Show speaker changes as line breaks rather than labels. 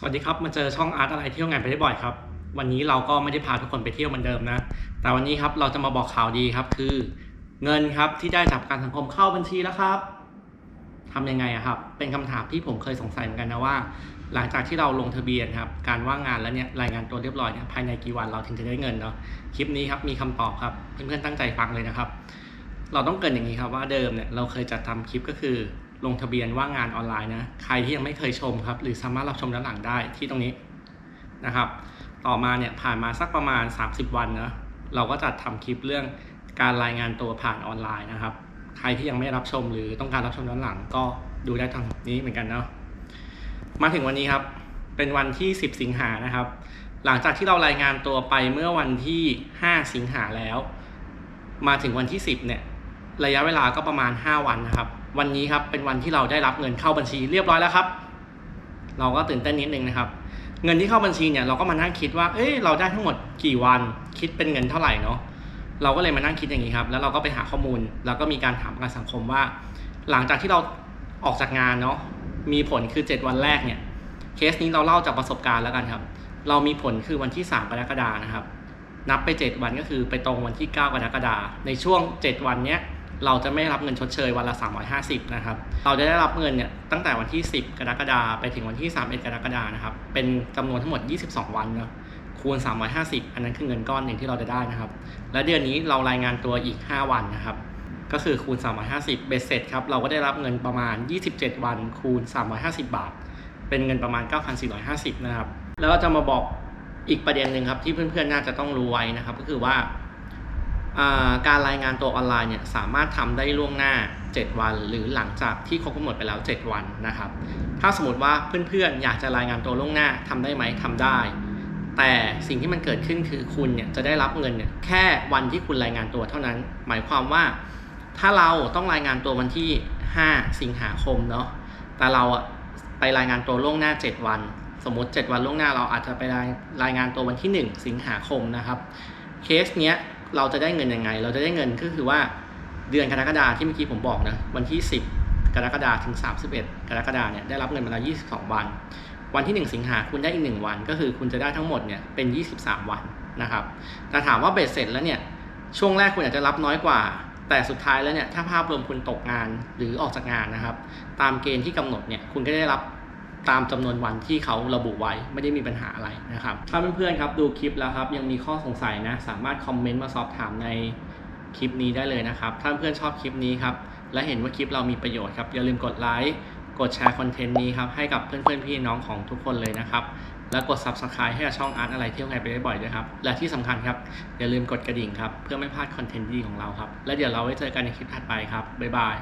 สวัสดีครับ มาเจอช่องอาร์ตอะไรเที่ยวงานไปได้บ่อยครับ วันนี้เราก็ไม่ได้พาทุกคนไปเที่ยวเหมือนเดิมนะ แต่วันนี้ครับเราจะมาบอกข่าวดีครับ คือ เงินครับที่ได้จากการสังคมเข้าบัญชีแล้วครับทำยังไงอะครับ เป็นคำถามที่ผมเคยสงสัยเหมือนกันนะว่า หลังจากที่เราลงทะเบียนครับการว่างงานแล้วเนี่ยรายงานตัวเรียบร้อยเนี่ยภายในกี่วันเราถึงจะได้เงินเนาะคลิปนี้ครับมีคำตอบครับเพื่อนๆตั้งใจฟังเลยนะครับ เราต้องเกินอย่างนี้ครับว่าเดิมเนี่ยเราเคยจัดทำคลิปก็คือ ลงทะเบียนว่างงานออนไลน์นะ ใครที่ยังไม่เคยชมครับ หรือสามารถรับชมย้อนหลังได้ที่ตรงนี้นะครับ ต่อมาเนี่ยผ่านมาสักประมาณ 30 วันนะเราก็จัดทำคลิปเรื่องการรายงานตัวผ่านออนไลน์นะครับ ใครที่ยังไม่รับชมหรือต้องการรับชมย้อนหลังก็ดูได้ทางนี้เหมือนกันเนาะ มาถึงวันนี้ครับ เป็นวันที่ 10 สิงหานะครับ หลังจากที่เรารายงานตัวไปเมื่อวันที่ 5 สิงหาแล้ว มาถึงวันที่ 10เนี่ยระยะเวลาก็ประมาณ 5 วันนะครับ วันนี้ครับเป็นวันที่เราได้รับเงินเข้าบัญชีเรียบร้อยแล้วครับ เราก็ตื่นเต้นนิดนึงนะครับ เงินที่เข้าบัญชีเนี่ยเราก็มานั่งคิดว่า เอ้ยเราได้ทั้งหมดกี่วันคิดเป็นเงินเท่าไหร่เนาะเราก็เลยมานั่งคิดอย่างนี้ครับ แล้วเราก็ไปหาข้อมูล แล้วก็มีการถามประกันสังคมว่า หลังจากที่เราออกจากงานเนาะมีผลคือ 7 วันแรกเนี่ยเคสนี้เราเล่าจากประสบการณ์แล้วกันครับ เรามีผลคือวันที่ 3 กรกฎานะครับ นับไป 7 วันก็คือไปตรงวันที่ 9 กรกฎาในช่วง 7 วันเนี้ย เราจะไม่รับเงินชดเชยวันละ 350 นะครับ เราจะได้รับเงินเนี่ยตั้งแต่วันที่ 10 กรกฎาคมไปถึงวันที่ 31 กรกฎาคมนะครับ เป็นจำนวนทั้งหมด 22 วันเนาะคูณ 350 อันนั้นคือเงินก้อนหนึ่งที่เราจะได้นะครับ และเดือนนี้เรารายงานตัวอีก 5 วันนะครับ ก็คือคูณ 350 เบสเสร็จครับ เราก็ได้รับเงินประมาณ 27 วัน คูณ 350 บาท เป็นเงินประมาณ 9,450 นะครับ แล้วเราจะมาบอกอีกประเด็นหนึ่งครับที่เพื่อนๆ น่าจะต้องรู้ไว้นะครับ ก็คือว่า การรายงานตัวออนไลน์เนี่ยสามารถทำได้ล่วงหน้า 7 วัน หรือหลังจากที่ครบกำหนดไปแล้ว 7 วันนะครับ ถ้าสมมติว่าเพื่อนๆ อยากจะรายงานตัวล่วงหน้าทำได้ไหมทำได้ แต่สิ่งที่มันเกิดขึ้นคือคุณเนี่ยจะได้รับเงินเนี่ยแค่วันที่คุณรายงานตัวเท่านั้น หมายความว่า ถ้าเราต้องรายงานตัววันที่ 5 สิงหาคมเนาะแต่เราอะไปรายงานตัวล่วงหน้า 7 วัน สมมติ 7 วันล่วงหน้าเราอาจจะไปรายรายงานตัววันที่ 1 สิงหาคมนะครับเคสเนี้ย เราจะได้เงินยังไง เราจะได้เงินก็คือว่าเดือนกรกฎาที่เมื่อกี้ผมบอกนะวันที่ 10 กรกฎาถึง 31 กรกฎาเนี่ยได้รับเงินมาแล้ว 22 วัน วันที่ 1 สิงหาคุณได้อีก 1 วัน ก็คือคุณจะได้ทั้งหมดเนี่ยเป็น 23 วันนะครับแต่ถามว่าเบ็ดเสร็จแล้วเนี่ยช่วงแรกคุณอาจจะรับน้อยกว่า แต่สุดท้ายแล้วเนี่ยถ้าภาพรวมคุณตกงานหรือออกจากงานนะครับ ตามเกณฑ์ที่กำหนดเนี่ยคุณก็ได้รับ ตามจำนวนวันที่เขาระบุไว้ไม่ได้มีปัญหาอะไรนะครับ ถ้าเพื่อนๆครับดูคลิปแล้วครับยังมีข้อสงสัยนะ สามารถคอมเมนต์มาสอบถามในคลิปนี้ได้เลยนะครับ ถ้าเพื่อนชอบคลิปนี้ครับและเห็นว่าคลิปเรามีประโยชน์ครับอย่าลืมกดไลค์กดแชร์คอนเทนต์นี้ครับให้กับเพื่อนๆพี่น้องของทุกคนเลยนะครับและกด Subscribe ให้กับช่องอาร์ตอะไรเที่ยวไงไปได้บ่อยด้วยครับ และที่สำคัญครับ อย่าลืมกดกระดิ่งครับ เพื่อไม่พลาดคอนเทนต์ดีของเราครับ และเดี๋ยวเราไว้เจอกันในคลิปถัดไปครับ บ๊ายบาย